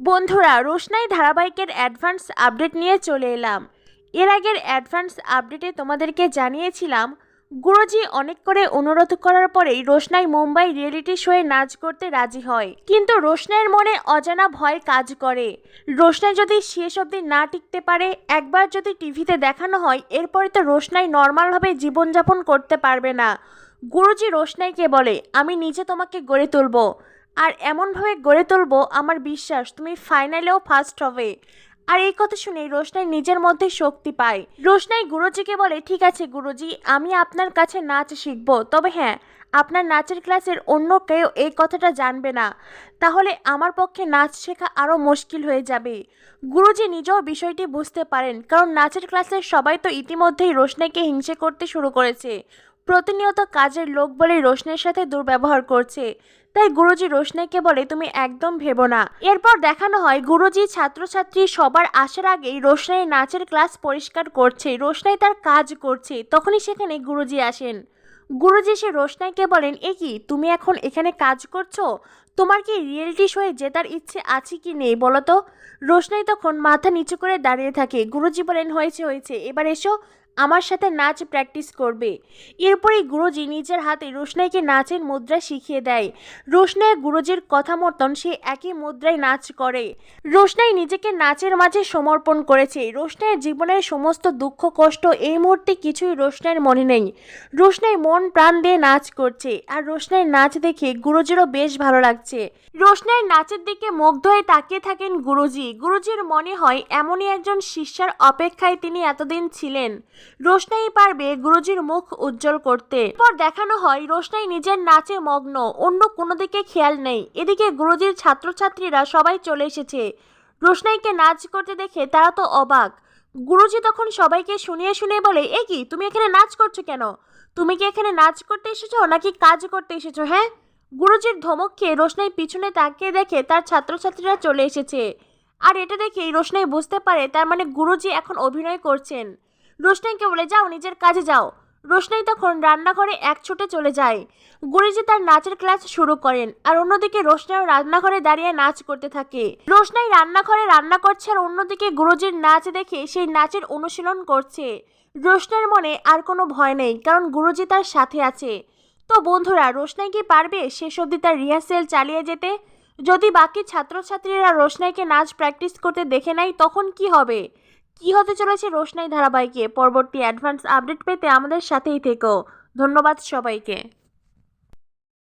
বন্ধুরা, রোশনাই ধারাবাহিকের advance update নিয়ে চলে এলাম। এর আগের অ্যাডভান্স আপডেটে তোমাদেরকে জানিয়েছিলাম, গুরুজি অনেক করে অনুরোধ করার পরেই রোশনাই মুম্বাই রিয়েলিটি শোয়ে নাচ করতে রাজি হয়। কিন্তু রোশনাইয়ের মনে অজানা ভয় কাজ করে। রোশনাই যদি শেষ অবধি না টিকতে পারে, একবার যদি টিভিতে দেখানো হয়, এরপরে তো রোশনাই নর্মালভাবে জীবনযাপন করতে পারবে না। গুরুজি রোশনাইকে বলে, আমি নিজে তোমাকে গড়ে তুলবো। আর এমনভাবে গড়ে তুলবো আমার বিশ্বাস, তুমি ফাইনালেও ফার্স্ট হবে। আর এই কথা শুনে রোশনাই নিজের মধ্যে শক্তি পায়। রোশনাই গুরুজিকে বলে, ঠিক আছে গুরুজি, আমি আপনার কাছে নাচ শিখব। তবে হ্যাঁ আপনার নাচের ক্লাসের অন্য কেউ এই কথাটা জানবে না। তাহলে আমার পক্ষে নাচ শেখা আরও মুশকিল হয়ে যাবে। গুরুজি নিজেও বিষয়টি বুঝতে পারেন, কারণ নাচের ক্লাসের সবাই তো ইতিমধ্যেই রোশনাইকে হিংসে করতে শুরু করেছে। প্রতিনিয়ত কাজের লোক বলে রোশনের সাথে দুর্ব্যবহার করছে। তাই গুরুজি রোশনাইকে বলে, তুমি একদম ভেবো না। এরপর দেখানো হয়, গুরুজি ছাত্রছাত্রী সবার আসার আগেই রোশনাই নাচের ক্লাস পরিষ্কার করছে। রোশনাই তার কাজ করছে, তখনই সেখানে গুরুজি আসেন। গুরুজি সে রোশনাইকে বলেন, এ কি, তুমি এখন এখানে কাজ করছ? তোমার কি রিয়েলিটি শোয়ে জেতার ইচ্ছে আছে কি নেই বলো তো? রোশনাই তখন মাথা নিচু করে দাঁড়িয়ে থাকে। গুরুজি বলেন, হয়েছে হয়েছে। এবার এসো আমার সাথে নাচ প্র্যাকটিস করবে। এরপরেই গুরুজি নিজের হাতে রোশনাইকে নাচের মুদ্রা শিখিয়ে দেয়। রোশনাই গুরুজির কথা মতন সে একই মুদ্রায় নাচ করে। রোশনাই নিজেকে নাচের মাঝে সমর্পণ করেছে। রোশনাইয়ের জীবনের সমস্ত দুঃখ, কষ্ট এই মুহূর্তে কিছুই রোশনাইয়ের মনে নেই। রোশনাই মন প্রাণ দিয়ে নাচ করছে আর রোশনাইয়ের নাচ দেখে গুরুজিরও বেশ ভালো লাগছে। রোশনাইয়ের নাচের দিকে মুগ্ধ হয়ে তাকিয়ে থাকেন গুরুজি। গুরুজির মনে হয় এমনই একজন শিষ্যার অপেক্ষায় তিনি এতদিন ছিলেন। রোশনাই পারবে গুরুজির মুখ উজ্জ্বল করতে। পর দেখানো হয় রোশনাই নিজের নাচে মগ্ন, অন্য কোনো দিকে খেয়াল নেই। এদিকে গুরুজির ছাত্রছাত্রীরা সবাই চলে এসেছে। রোশনাইকে নাচ করতে দেখে তারা তো অবাক। গুরুজি তখন সবাইকে শুনিয়ে শুনিয়ে বলে, এ কি, তুমি এখানে নাচ করছ কেন? তুমি কি এখানে নাচ করতে এসেছ নাকি কাজ করতে এসেছ হ্যাঁ? গুরুজির ধমক খেয়ে রোশনাই পিছনে তাকিয়ে দেখে তার ছাত্রছাত্রীরা চলে এসেছে। আর এটা দেখেই রোশনাই বুঝতে পারে তার মানে গুরুজি এখন অভিনয় করছেন। রোশনাইকে বলে, যাও, নিজের কাজে যাও। রোশনাই তখন রান্নাঘরে এক ছুটে চলে যায়। গুরুজি তার নাচের ক্লাস শুরু করেন আর অন্যদিকে রোশনাইও রান্নাঘরে দাঁড়িয়ে নাচ করতে থাকে। রোশনাই রান্নাঘরে রান্না করছে আর অন্যদিকে গুরুজির নাচ দেখে সেই নাচের অনুশীলন করছে। রোশনাইয়ের মনে আর কোনো ভয় নেই, কারণ গুরুজি তার সাথে আছে। তো বন্ধুরা, রোশনাই কি পারবে শেষ অবধি তার রিহার্সেল চালিয়ে যেতে? যদি বাকি ছাত্রছাত্রীরা রোশনাইকে নাচ প্র্যাকটিস করতে দেখে নেয় তখন কি হবে? কি হতে চলেছে রোশনাই ধারাবাহিকে? পরবর্তী অ্যাডভান্স আপডেট পেতে আমাদের সাথেই থেকো। ধন্যবাদ সবাইকে।